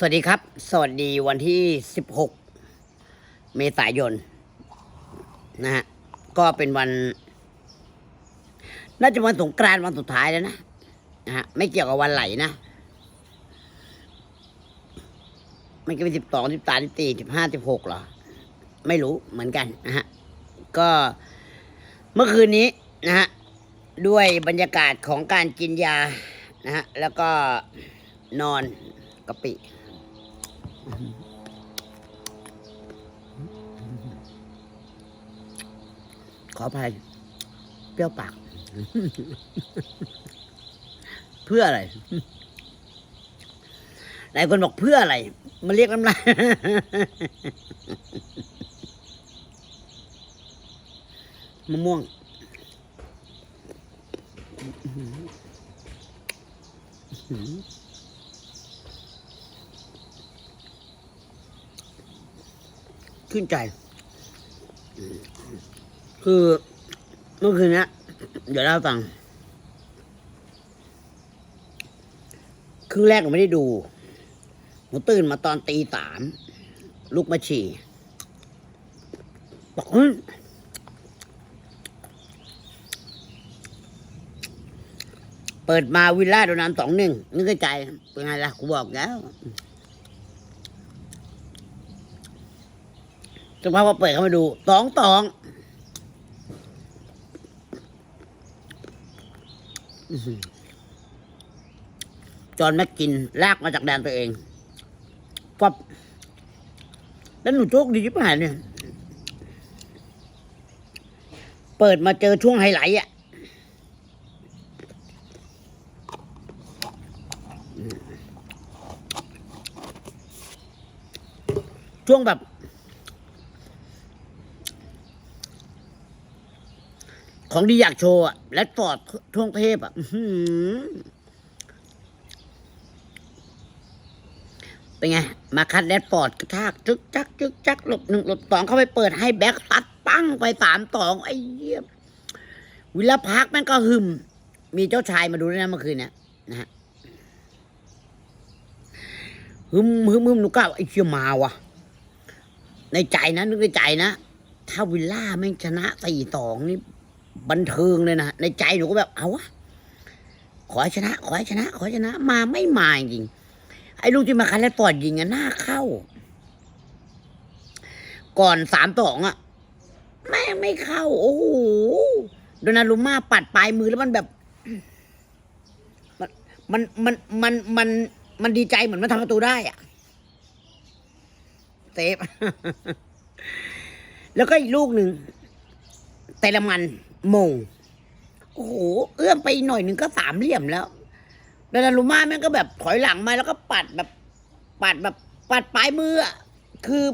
สวัสดีครับ สวัสดีวันที่ 16 เมษายนนะฮะ ก็เป็นวัน น่าจะวันสงกรานต์วันสุดท้ายแล้วนะนะฮะ ไม่เกี่ยวกับวันไหลนะไม่ก็เป็นสิบสองสิบสามสิบสี่สิบห้าสิบหกหรอ ไม่รู้เหมือนกันนะฮะ ก็เมื่อคืนนี้นะฮะ ด้วยบรรยากาศของการกินยานะฮะ แล้วก็นอนกะปิ ขออภัยเปรี้ยวปาก เพื่ออะไร หลายคนบอกเพื่ออะไร มาเรียกน้ำลายมะม่วง ขึ้นใจ คือเมื่อคืนนี้เดี๋ยวเล่าฟังครึ่งแรกผมไม่ได้ดูผมตื่นมาตอนตีสามลุกมาฉี่บอกเฮ้ยเปิดมาวิลล่าโดนันสองหนึ่งนึกใจเป็นไงล่ะกูบอกแล้ว จังหวะพอเปิดเข้ามาดูตองตองจอนแม็กกินลากมาจากแดนตัวเองปับแล้วหนูโชคดีชิบหายเนี่ย เปิดมาเจอช่วงไฮไลท์อะช่วงแบบ ของดีอยากโชว์อะและฟอร์ดท่วงเทพอะอืเป็นไง มาคัดแรดฟอร์ดกระทากจึกจักจึกจักหลบหนึ่งหลบสองเข้าไปเปิดให้แบ็กตัดปั้งไปสามสองไอ้เยี่ยมวิลาพาร์คแม่งก็หึม มีเจ้าชายมาดูด้วยนะเมื่อคืนเนี่ยนะฮะหึมหึมหึมหนูก้าวไอ้เชี่ยมาวะในใจนะนึกในใจนะ ถ้าวิลล่าแม่งชนะสี่สองนี่ บันเทิงเลยนะในใจหนูก็แบบเอาวะขอชนะ ขอชนะ ขอชนะ มาไม่มาจริงไอ้ลูกที่มาคันแล้วปอดยิงอะหน้าเข้า ก่อนสามสองอะแม่ไม่เข้า โอ้โหโดนารุม่าปัดปลายมือแล้วมันแบบ มันมันมันมันมันมันดีใจเหมือนมันทำประตูได้อะเซฟแล้วก็อีกลูกหนึ่งแต่ละมัน มง โอ้โห เอื้อมไปหน่อยหนึ่งก็สามเหลี่ยมแล้วดานารุมาแม่งก็แบบถอยหลังมาแล้วก็ปัดแบบ ปัดแบบ ปัดปลายมืออะคือ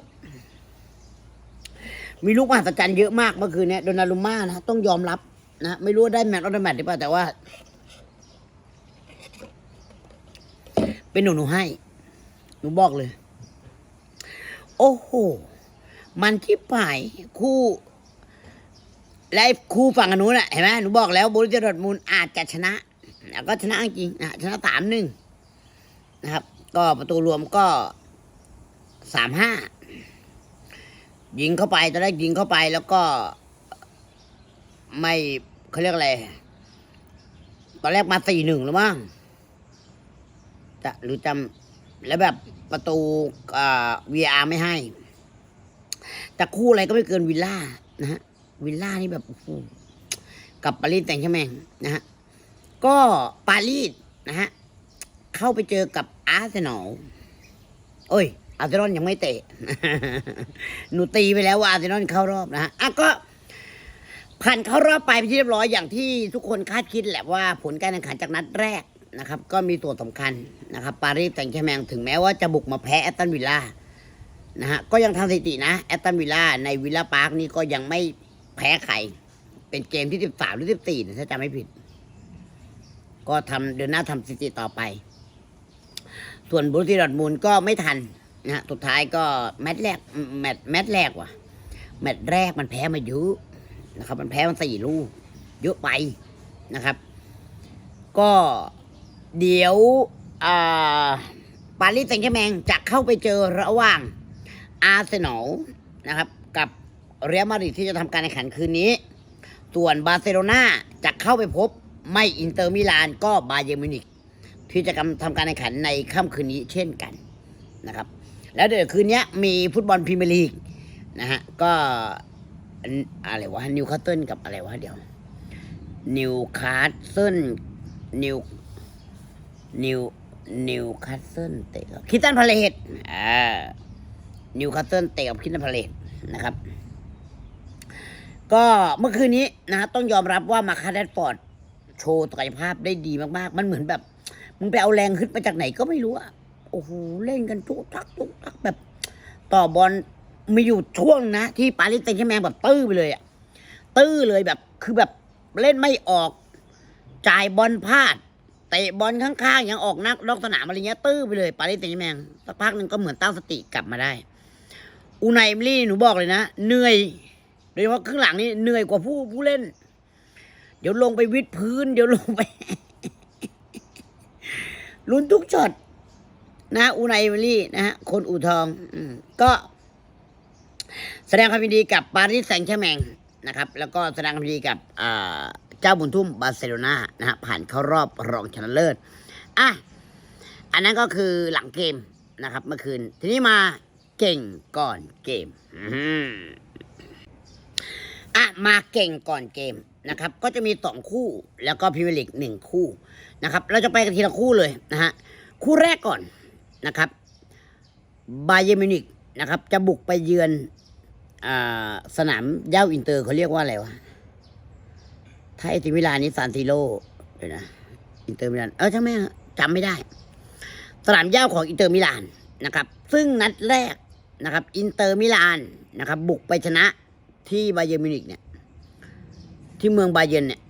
มีลูกมหัศจรรย์เยอะมากเมื่อคืนเนี้ยโดนารุมานะต้องยอมรับนะไม่รู้ว่าได้แมตช์ออฟเดอะแมตช์หรือเปล่าแต่ว่า เป็นหนูหนูให้ หนูบอกเลย โอ้โห มันที่ผายคู่ และคู่ฝั่งอนนุนน่ะเห็นไหมหนูบอกแล้วบริจดอร์ทมูลอาจจะชนะ แล้วก็ชนะจริงนะชนะสามหนึ่งนะครับ ก็ประตูรวมก็สามห้ายิงเข้าไปตอนแรกยิงเข้าไปแล้วก็ ไม่เขาเรียกอะไรตอนแรกมาสี่หนึ่งหรือมั้งจะหรือจำแล้วแบบประตูอ่า VR ไม่ให้ แต่คู่อะไรก็ไม่เกินวิลล่านะฮะ วิลล่านี่แบบโอ้โหกับปารีสแต่งใช่ไหมนะฮะก็ปารีสนะฮะเข้าไปเจอกับอาร์เซนอลโอ้ย อาร์เซนอลยังไม่เตะ หนูตีไปแล้วว่าอาร์เซนอลเข้ารอบนะฮะอะก็ผ่านเข้ารอบไปเป็นที่เรียบร้อยอย่างที่ทุกคนคาดคิดแหละว่าผลการแข่งขันจากนัดแรกนะครับ ก็มีตัวสำคัญนะครับปารีสแต่งแชแมงถึงแม้ว่าจะบุกมาแพ้แอตตันวิลล่านะฮะก็ยังทำสถิตินะแอตตันวิลล่าในวิลล่าพาร์คนี่ก็ยังไม่ แพ้ใคร เป็นเกมที่สิบสามหรือสิบสี่ถ้าจำไม่ผิด ก็ทำเดินหน้าทำสถิติต่อไป ส่วนบรูซี่ดอร์มูลก็ไม่ทันนะสุดท้ายก็แมตช์แรกแมตช์แมตช์แรกว่ะ แมตช์แรกมันแพ้มาเยอะนะครับ มันแพ้มันสี่ลูกเยอะไปนะครับ ก็เดี๋ยวอ่าปารีสแซงต์แชร์แมงจะเข้าไปเจอระหว่างอาร์เซนอลนะครับ กับ เรอัลมาดริดที่จะทำการแข่งขันคืนนี้ ส่วนบาร์เซโลนาจะเข้าไปพบไม่อินเตอร์มิลานก็บาเยร์มิวนิกที่จะทำการแข่งขันในค่ำคืนนี้เช่นกันนะครับ แล้วเดี๋ยวคืนนี้มีฟุตบอลพรีเมียร์ลีกนะฮะก็อะไรวะนิวคาสเซิลกับอะไรวะเดี๋ยวนิวคาสเซิลนิวนิวนิวคาสเซิลเตะกับคิตันพาเลตอ่านิวคาสเซิลเตะกับคิตันพาเลตนะครับ ก็เมื่อคืนนี้นะฮะต้องยอมรับว่ามาคาแดดฟอร์ดโชว์ศักยภาพได้ดีมากๆ มันเหมือนแบบมึงไปเอาแรงขึ้นมาจากไหนก็ไม่รู้อะโอ้โหเล่นกันทุกทักทุกทักแบบ ต่อบอลมีอยู่ช่วงนะ ที่ปารีสแซงต์แชร์แมงแบบตื้อไปเลยอะตื้อเลยแบบคือแบบเล่นไม่ออกจ่ายบอลพลาดเตะบอลข้างๆยังออกนักนอกสนามอะไรเงี้ยตื้อไปเลยปารีสแซงต์แชร์แมงสักพักหนึ่งก็เหมือนตั้งสติกลับมาได้ อูไนเอมลี่หนูบอกเลยนะเหนื่อย โดยเฉพาะครึ่งหลังนี่เหนื่อยกว่าผู้ผู้เล่น เดี๋ยวลงไปวิดพื้น เดี๋ยวลงไปลุ้นทุกช็อตนะอูไนเอมลี่นะฮะคนอู่ทองอืก็ แสดงความยินดีกับปารีสแซงต์แชร์แมงนะครับ แล้วก็แสดงความยินดีกับเจ้าบุญทุ่มบาร์เซโลนานะฮะผ่านเข้ารอบรองชนะเลิศอะอันนั้นก็คือหลังเกมนะครับ เมื่อคืน ทีนี้มาเก่งก่อนเกม อืม อะมาเก่งก่อนเกมนะครับ ก็จะมีสองคู่แล้วก็พรีเมียร์ลีกหนึ่งคู่นะครับ เราจะไปกันทีละคู่เลยนะฮะคู่แรกก่อนนะครับบาเยมินิกนะครับ จะบุกไปเยือนอสนามเย้าอินเตอร์เขาเรียกว่าอะไรวะถ้าเอติมิลานนี่ซานติโลเดี๋ยวนะอินเตอร์มิลานเออใช่ไหมฮะจำไม่ได้ สนามเย้าของอินเตอร์มิลานนะครับ ซึ่งนัดแรกนะครับ อินเตอร์มิลานนะครับ บุกไปชนะ ที่บาเยอร์มิวนิกเนี่ย ที่เมืองบาเยอร์เนี่ย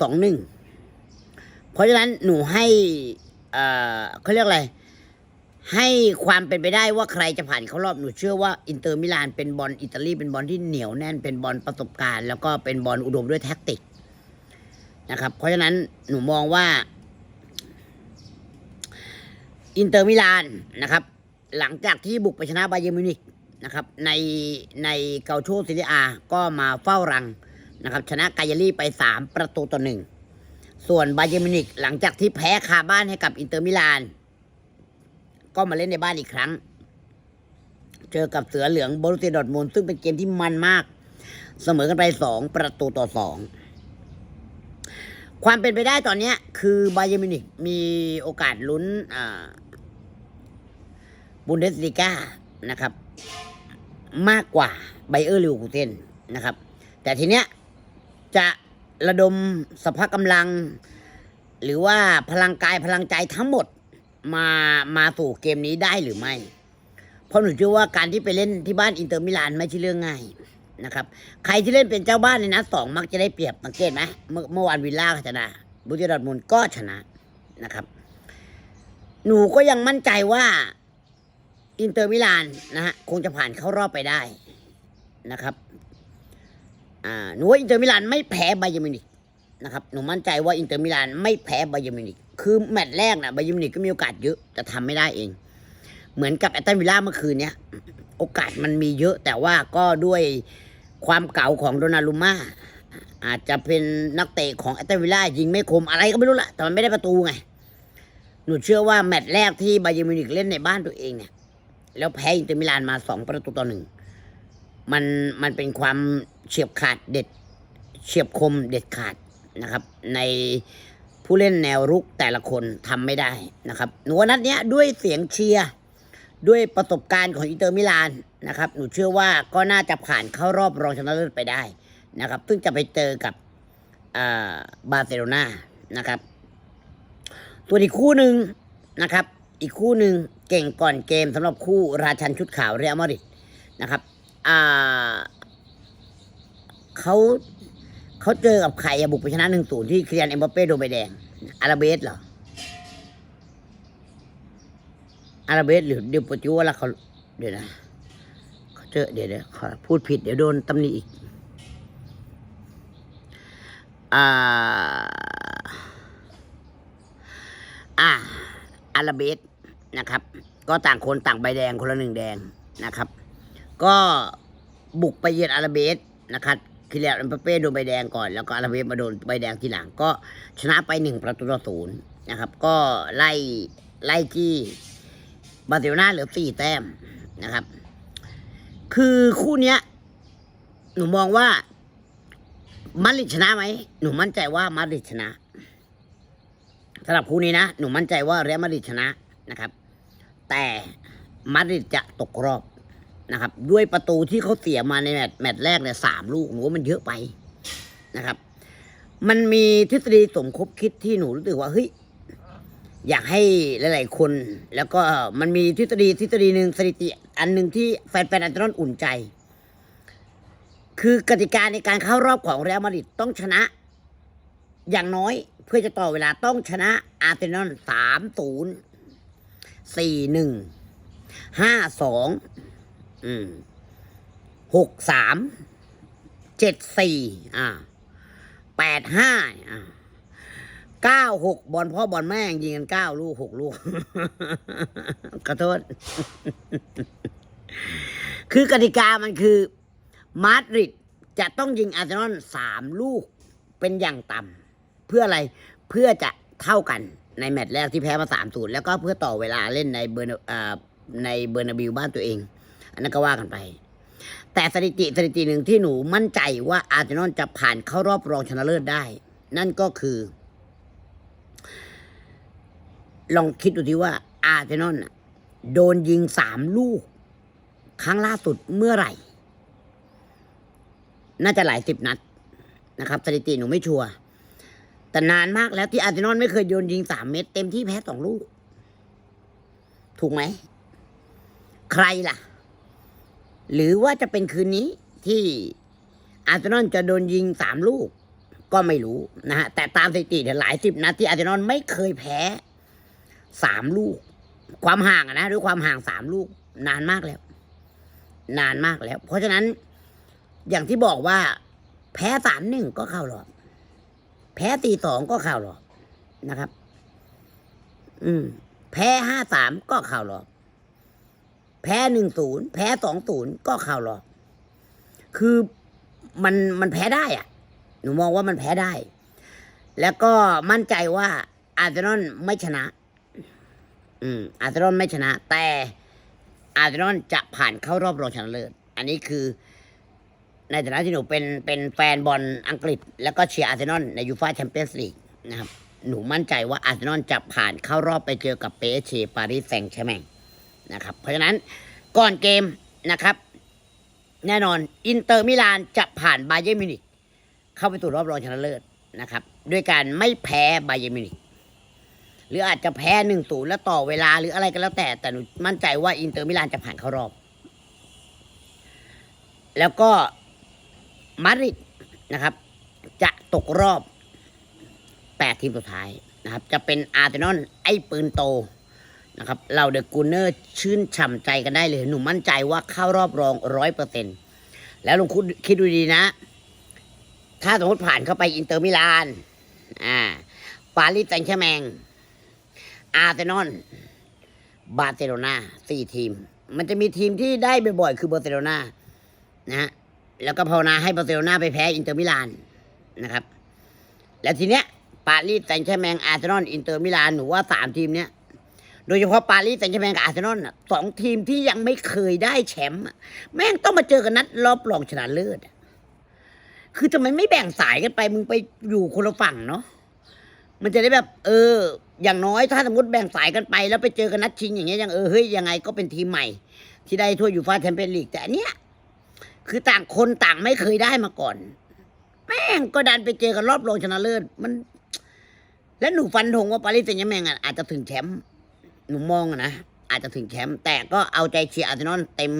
สองหนึ่งเพราะฉะนั้นหนูให้เอ่อเขาเรียกอะไร ให้ความเป็นไปได้ว่าใครจะผ่านเข้ารอบหนูเชื่อว่าอินเตอร์มิลานเป็นบอลอิตาลีเป็นบอลที่เหนียวแน่นเป็นบอลประสบการณ์ แล้วก็เป็นบอลอุดมด้วยแท็กติกนะครับ เพราะฉะนั้นหนูมองว่าอินเตอร์มิลานนะครับ หลังจากที่บุกไปชนะบาเยอร์มิวนิก นะครับในในเกาโชซิลิอา ก็มาเฝ้ารังนะครับชนะกายาลีไปสามประตูต่อหนึ่งส่วนบาเยมินิกหลังจากที่แพ้คาบ้านให้กับอินเตอร์มิลาน ก็มาเล่นในบ้านอีกครั้ง เจอกับเสือเหลืองบรูเซียดอทมุนด์ซึ่งเป็นเกมที่มันมาก เสมอกันไปสองประตูต่อสองความเป็นไปได้ตอนนี้คือบาเยมินิกมีโอกาสลุ้นบุนเดสลิก้านะครับ มากกว่าไบเออร์ลิวคูเซนนะครับ แต่ทีเนี้ยจะระดมสภาพกำลัง หรือว่าพลังกายพลังใจทั้งหมดมามาสู่เกมนี้ได้หรือไม่ เพราะหนูเชื่อว่าการที่ไปเล่นที่บ้านอินเตอร์มิลานไม่ใช่เรื่องง่ายนะครับ ใครที่เล่นเป็นเจ้าบ้านในนัดสองมักจะได้เปรียบสังเกตไหมเมื่อเมื่อวานวิลล่าชนะบูติดอร์ทมุนก็ชนะนะครับ หนูก็ยังมั่นใจว่า อินเตอร์มิลานนะฮะคงจะผ่านเข้ารอบไปได้นะครับอ่าหนูว่าอินเตอร์มิลานไม่แพ้ไบเยร์มิวนิกนะครับหนูมั่นใจว่าอินเตอร์มิลานไม่แพ้ไบเยร์มิวนิกคือแมตช์แรกนะไบเยร์มิวนิกก็มีโอกาสเยอะแต่ทำไม่ได้เอง เหมือนกับแอตตันวิลล่าเมื่อคืนเนี้ยโอกาสมันมีเยอะแต่ว่าก็ด้วยความเก่าของโดนารุม่าอาจจะเป็นนักเตะของแอตตันวิลล่ายิงไม่คมอะไรก็ไม่รู้ละแต่มันไม่ได้ประตูไงหนูเชื่อว่าแมตช์แรกที่ไบเยร์มิวนิกเล่นในบ้านตัวเองเนี่ย แล้วแพ้อินเตอร์มิลานมาสองประตูต่อหนึ่งมันมันเป็นความเฉียบขาดเด็ดเฉียบคมเด็ดขาดนะครับ ในผู้เล่นแนวรุกแต่ละคนทำไม่ได้นะครับหนูว่านัดเนี้ยด้วยเสียงเชียร์ด้วยประสบการณ์ของอินเตอร์มิลานนะครับ หนูเชื่อว่าก็น่าจะผ่านเข้ารอบรองชนะเลิศไปได้นะครับ ซึ่งจะไปเจอกับบาร์เซโลนานะครับ ส่วนอีกคู่หนึ่งนะครับ อีกคู่หนึ่ง เก่งก่อนเกมสำหรับคู่ราชันชุดขาวเรอัลมาดริดนะครับอ่าเขาเขาเจอกับใครบุกไปชนะหนึ่งศูนย์ที่เคลียนเอ็มบัปเป้โดนใบแดง อาราเบสเหรอ อาราเบสหรือเดลโปติโอละเขาเดี๋ยวนะเขาเจอเดี๋ยวเดี๋ยวขอพูดผิดเดี๋ยวโดนตำหนิอีกอ่าอ่าอาราเบสนะครับ ก็ต่างคนต่างใบแดงคนละหนึ่งแดงนะครับ ก็บุกไปเยือนอาราเบสนะครับคิเลีเอ็มเป้โดนใบแดงก่อน แล้วก็อาราเบสมาโดนใบแดงทีหลังก็ชนะไปหนึ่งประตูต่อศูนย์นะครับ ก็ไล่ไล่ที่บาร์เซโลนาเหลือสี่แต้มนะครับ คือคู่เนี้ย หนูมองว่ามาดริดชนะไหมหนูมั่นใจว่ามาดริดชนะสำหรับคู่นี้นะ หนูมั่นใจว่าเรอัลมาดริดชนะนะครับ แต่มาดริดจะตกรอบนะครับ ด้วยประตูที่เขาเสียมาในแมตช์แมตช์แรกเนี่ยสามลูกหนูว่ามันเยอะไปนะครับ มันมีทฤษฎีสมคบคิดที่หนูรู้สึกว่าเฮ้ยอยากให้หลาย ๆ คน แล้วก็มันมีทฤษฎีทฤษฎีหนึ่งสถิติ อันหนึ่งที่แฟนๆอันเตอร์นอุ่นใจ คือกติกาในการเข้ารอบของเรอัลมาดริดต้องชนะ อย่างน้อยเพื่อจะต่อเวลาต้องชนะอาร์เซนอลสามศูนย์ สี่หนึ่งห้าสองหกสามเจ็ดสี่อ่าแปดห้าอ่าเก้าหกบอลพ่อบอลแม่งยิงกันเก้าลูกหกลูกขอโทษ คือกติกามันคือ มาดริดจะต้องยิงอาร์เซนอลสามลูกเป็นอย่างต่ำเพื่ออะไรเพื่อจะเท่ากัน ในแมตช์แรกที่แพ้มาสามศูนย์แล้วก็เพื่อต่อเวลาเล่นในเบอร์ในเบอร์นาบิวบ้านตัวเอง อันนั้นก็ว่ากันไป แต่สถิติสถิติหนึ่งที่หนูมั่นใจว่าอาร์เซนอลจะผ่านเข้ารอบรองชนะเลิศได้ นั่นก็คือ ลองคิดดูทีว่าอาร์เซนอลน่ะโดนยิงสามลูก ครั้งล่าสุดเมื่อไหร่ น่าจะหลายสิบนัดนะครับ สถิติหนูไม่ชัวร์ แต่นานมากแล้วที่อาร์เซนอลไม่เคยโยนยิงสามเม็ดเต็มที่แพ้สองลูก ถูกไหม ใครล่ะ หรือว่าจะเป็นคืนนี้ที่อาร์เซนอลจะโดนยิงสามลูก ก็ไม่รู้นะฮะ แต่ตามสถิติเนี่ยหลายสิบนัดที่อาร์เซนอลไม่เคยแพ้สามลูก ความห่างนะด้วยความห่างสามลูก นานมากแล้ว นานมากแล้ว เพราะฉะนั้นอย่างที่บอกว่า แพ้สามหนึ่งก็เข้ารอบ แพ้ตีสองก็เข้ารอบนะครับ อืม แพ้ห้าสามก็เข้ารอบแพ้หนึ่งศูนย์แพ้สองศูนย์ก็เข้ารอบคือมันมันแพ้ได้อะหนูมองว่ามันแพ้ได้ แล้วก็มั่นใจว่า อาร์เซนอลไม่ชนะ อืม อาร์เซนอลไม่ชนะ แต่อาร์เซนอลจะผ่านเข้ารอบรองชนะเลิศ อันนี้คือ ในฐานะที่หนูเป็นเป็นแฟนบอลอังกฤษ แล้วก็เชียร์อาร์เซนอลในยูฟ่าแชมเปี้ยนส์ลีกนะครับหนูมั่นใจว่าอาร์เซนอลจะผ่านเข้ารอบไปเจอกับเปเชปารีสแซงต์แชร์แมงนะครับเพราะฉะนั้นก่อนเกมนะครับ แน่นอนอินเตอร์มิลานจะผ่านบาเยร์มิวนิกเข้าไปสู่รอบรองชนะเลิศนะครับ ด้วยการไม่แพ้บาเยร์มิวนิกหรืออาจจะแพ้หนึ่งศูนย์แล้วต่อเวลาหรืออะไรก็แล้วแต่ แต่หนูมั่นใจว่าอินเตอร์มิลานจะผ่านเข้ารอบ แล้วก็ มาดริดนะครับ จะตกรอบแปดทีมสุดท้ายนะครับ จะเป็นอาร์เซนอลไอ้ปืนโตนะครับ เราเดอะกูเนอร์ชื่นฉ่ำใจกันได้เลย หนูมั่นใจว่าเข้ารอบรองร้อยเปอร์เซ็นแล้วลองคุณคิดดูดีนะ ถ้าสมมติผ่านเข้าไปอินเตอร์มิลานอ่าปารีสแซงต์แชร์แมง อาร์เซนอล บาร์เซโลนาสี่ทีม มันจะมีทีมที่ได้บ่อยๆ คือ บาร์เซโลนานะฮะ แล้วก็ภาวนาให้บาร์เซโลนาไปแพ้อินเตอร์มิลานนะครับ แล้วทีเนี้ยปารีสแซงต์แชร์แมงอาร์เซนอลอินเตอร์มิลานหนูว่าสามทีมเนี้ยโดยเฉพาะปารีสแซงต์แชร์แมงกับอาร์เซนอลน่ะสองทีมที่ยังไม่เคยได้แชมป์แม่งต้องมาเจอกันนัดรอบรองชนะเลิศคือทำไมไม่แบ่งสายกันไป มึงไปอยู่คนละฝั่งเนาะมันจะได้แบบ เออ อย่างน้อยถ้าสมมติแบ่งสายกันไป แล้วไปเจอกันนัดชิงอย่างเงี้ยยังเออเฮ้ยยังไงก็เป็นทีมใหม่ ที่ได้ถ้วยยูฟ่าแชมเปี้ยนลีกแต่อันเนี้ย คือต่างคนต่างไม่เคยได้มาก่อน แม่งก็ดันไปเจอกันรอบรองชนะเลิศมัน และหนูฟันธงว่าปารีสแซงต์แชร์แมงอะอาจจะถึงแชมป์หนูมองนะอาจจะถึงแชมป์แต่ก็เอาใจเชียร์อาร์เซนอลเต็ม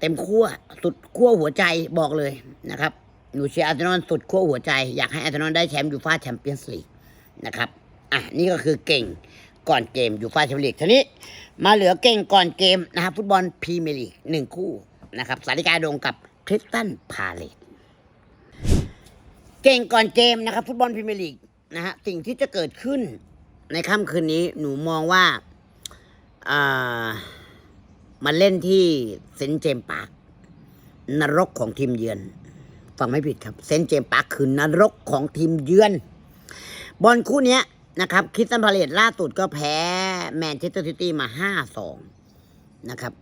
เต็มขั้วสุดขั้วหัวใจบอกเลยนะครับ หนูเชียร์อาร์เซนอลสุดขั้วหัวใจอยากให้อาร์เซนอลได้แชมป์ยูฟ่าแชมเปี้ยนส์ลีกนะครับอะนี่ก็คือเก่งก่อนเกมยูฟ่าแชมเปี้ยนส์ลีกทีนี้ มาเหลือเก่งก่อนเกมนะครับฟุตบอลพรีเมียร์ลีกหนึ่งคู่ นะครับสาริกาโดงกับคริสตันพาเลตเก่งก่อนเกมนะครับฟุตบอลพรีเมียร์ลีกนะฮะสิ่งที่จะเกิดขึ้นในค่ำคืนนี้หนูมองว่าอ่ามาเล่นที่เซนเจมปาร์คนรกของทีมเยือน ฟังไม่ผิดครับ เซนเจมปาร์คคือนรกของทีมเยือน บอลคู่นี้นะครับคริสตันพาเลตล่าสุดก็แพ้แมนเชสเตอร์ซิตี้มา 5-2 นะครับ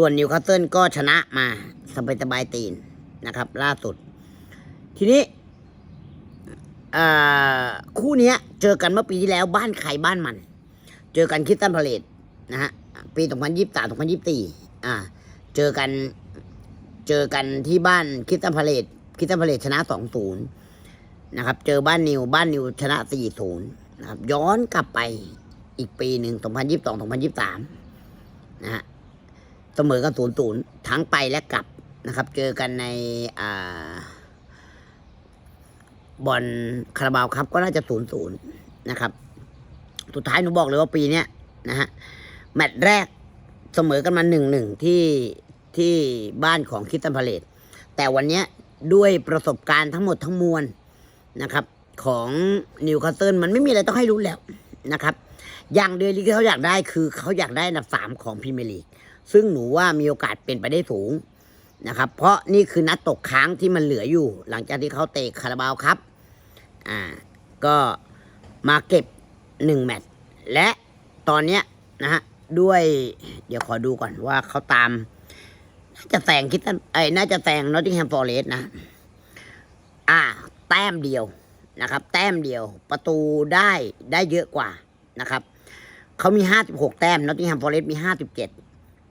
ส่วนนิวคาสเซิลก็ชนะมาสบายสบายๆตีนนะครับ ล่าสุด ทีนี้คู่นี้เจอกันเมื่อปีที่แล้วบ้านใครบ้านมัน เจอกันคิสตันพาเลตนะฮะปี 2023 2024อ่าเจอกันเจอกันที่บ้านคิสตันพาเลตคิสตันพาเลตชนะ 2-0 นะครับ เจอบ้านนิวบ้านนิวชนะ 4-0 นะครับ ย้อนกลับไปอีกปีหนึ่ง2022 2023 นะฮะ เสมอกัน0-0ทั้งไปและกลับนะครับ เจอกันในอบอลคาราบาวครับก็น่าจะ0-0นย์ศูนย์นะครับ สุดท้ายหนูบอกเลยว่าปีเนี้ยนะฮะแมตช์แรกเสมอกันมาหนึ่งหนึ่งที่ที่บ้านของคริสตันพาเลตแต่วันเนี้ยด้วยประสบการณ์ทั้งหมดทั้งมวลนะครับ ของนิวคาสเซิลมันไม่มีอะไรต้องให้รู้แล้วนะครับ อย่างเดียวที่เขาอยากได้คือเขาอยากได้อันดับสามของพรีเมียร์ลีก ซึ่งหนูว่ามีโอกาสเป็นไปได้สูงนะครับ เพราะนี่คือนัดตกค้างที่มันเหลืออยู่ หลังจากที่เขาเตะคาราบาวครับ อ่า ก็มาเก็บหนึ่งแมตช์และตอนเนี้ยนะฮะด้วย เดี๋ยวขอดูก่อนว่าเขาตาม น่าจะแซงคิดตันไอ้น่าจะแซงนอตติงแฮมฟอร์เรสนะ อ่า แต้มเดียวนะครับ แต้มเดียว ประตูได้ได้เยอะกว่านะครับเขามีห้าสิบหกแต้มนอตติงแฮมฟอร์เรสมีห้าสิบเจ็ด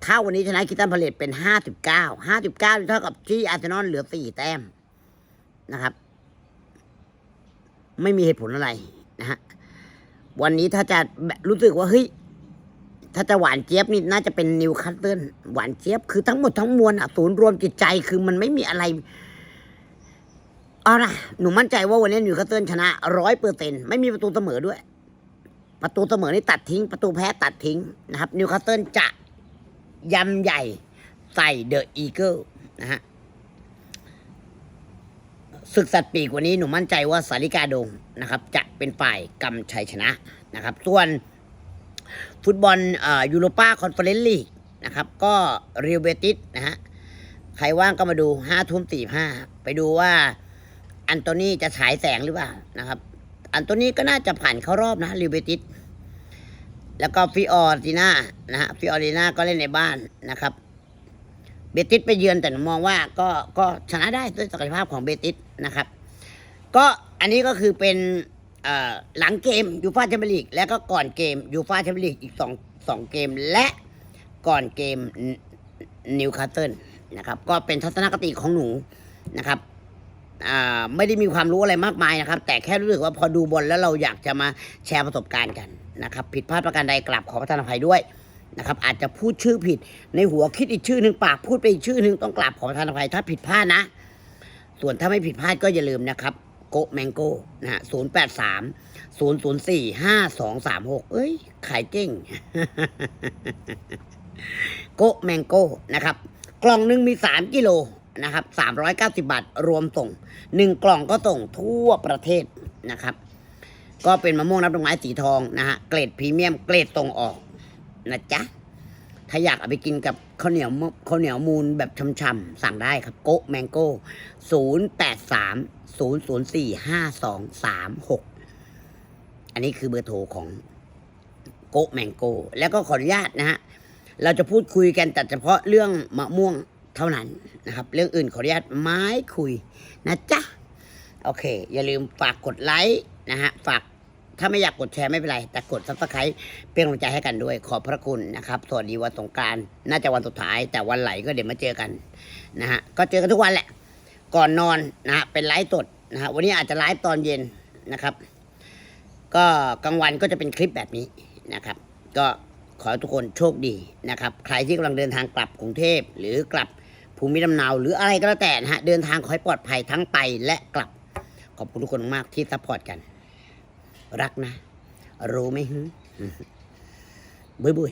ถ้าวันนี้ชนะคิตันพาเลตเป็นห้าสิบเก้าห้าสิบเก้าเท่ากับที่อาร์เซนอลเหลือสี่แต้มนะครับ ไม่มีเหตุผลอะไรนะฮะวันนี้ถ้าจะรู้สึกว่าเฮ้ยถ้าจะหวานเจี๊ยบนี่น่าจะเป็นนิวคาสเซิลหวานเจี๊ยบคือทั้งหมดทั้งมวลอะศูนย์รวมจิตใจคือมันไม่มีอะไรเอานะหนูมั่นใจว่าวันนี้นิวคาสเซิลชนะร้อยเปอร์เซ็นไม่มีประตูเสมอด้วย ประตูเสมอนี่ตัดทิ้ง ประตูแพ้ตัดทิ้งนะครับนิวคาสเซิลจะ ยำใหญ่ใส่เดอะอีเกิลนะฮะศึกสัตว์ปีกวันนี้หนูมั่นใจว่าสาริกาดงนะครับ จะเป็นฝ่ายกำชัยชนะนะครับ ส่วนฟุตบอลยูโรปาคอนเฟอเรนซ์ลีกนะครับ ก็เรียวเบติสนะฮะใครว่างก็มาดูห้าทุ่มสี่ห้าไปดูว่าอันโตนี่จะฉายแสงหรือเปล่านะครับ อันโตนี่ก็น่าจะผ่านเข้ารอบนะเรียวเบติส แล้วก็ฟิออร์ติน่านะฮะฟิออร์ติน่าก็เล่นในบ้านนะครับ เบติสไปเยือนแต่มองว่าก็ก็ชนะได้ด้วยศักยภาพของเบติสนะครับ ก็อันนี้ก็คือเป็นหลังเกมยูฟาแชมเปี้ยนลีกและก็ก่อนเกมยูฟาแชมเปี้ยนลีกอีกสองสองเกมและก่อนเกมนิวคาสเซิลนะครับก็เป็นทัศนคติของหนูนะครับไม่ได้มีความรู้อะไรมากมายนะครับ แต่แค่รู้สึกว่าพอดูบอลแล้วเราอยากจะมาแชร์ประสบการณ์กัน นะครับผิดพลาดประการใดกลับขอประทานอภัยด้วยนะครับอาจจะพูดชื่อผิดในหัวคิดอีกชื่อหนึ่งปากพูดไปอีกชื่อหนึ่งต้องกราบขอประทานอภัยถ้าผิดพลาดนะ ส่วนถ้าไม่ผิดพลาดก็อย่าลืมนะครับโกแมงโก้นะฮะศูนย์แปดสามศูนย์ศูนย์สี่ห้าสองสามหกเอ้ย ขายเก่งโกแมงโก้นะครับ กล่องหนึ่งมีสามกิโลนะครับสามร้อยเก้าสิบาท รวมส่งหนึ่งกล่องก็ส่งทั่วประเทศนะครับ ก็เป็นมะม่วงน้ำดอกไม้สีทองนะฮะเกรดพรีเมียมเกรดตรงออกนะจ๊ะถ้าอยากเอาไปกินกับข้าวเหนียวมข้าวเหนียวมูนแบบช่ำๆสั่งได้ครับโกแมงโก้ศูนย์แปดสามศูนย์ศูนย์สี่ห้าสองสามหกอันนี้คือเบอร์โทรของโกแมงโก้แล้วก็ขออนุญาตนะฮะเราจะพูดคุยกันแต่เฉพาะเรื่องมะม่วงเท่านั้นนะครับ เรื่องอื่นขออนุญาตไม้คุยนะจ๊ะ โอเค อย่าลืมฝากกดไลค์ นะฮะฝากถ้าไม่อยากกดแชร์ไม่เป็นไร แต่กดซับสไครต์เป็นกำลังใจให้กันด้วย ขอบพระคุณนะครับสวัสดีวันสงการน่าจะวันสุดท้าย แต่วันไหลก็เดี๋ยวมาเจอกันนะฮะก็เจอกันทุกวันแหละ ก่อนนอนนะฮะเป็นไลฟ์สดนะฮะวันนี้อาจจะไลฟ์ตอนเย็นนะครับ ก็กลางวันก็จะเป็นคลิปแบบนี้นะครับ ก็ขอทุกคนโชคดีนะครับ ใครที่กำลังเดินทางกลับกรุงเทพหรือกลับภูมิลำเนาหรืออะไรก็แล้วแต่นะฮะเดินทางขอให้ปลอดภัยทั้งไปและกลับ ขอบคุณทุกคนมากที่ซัพพอร์ตกัน รักนะ รู้ไหมฮึบุยบุย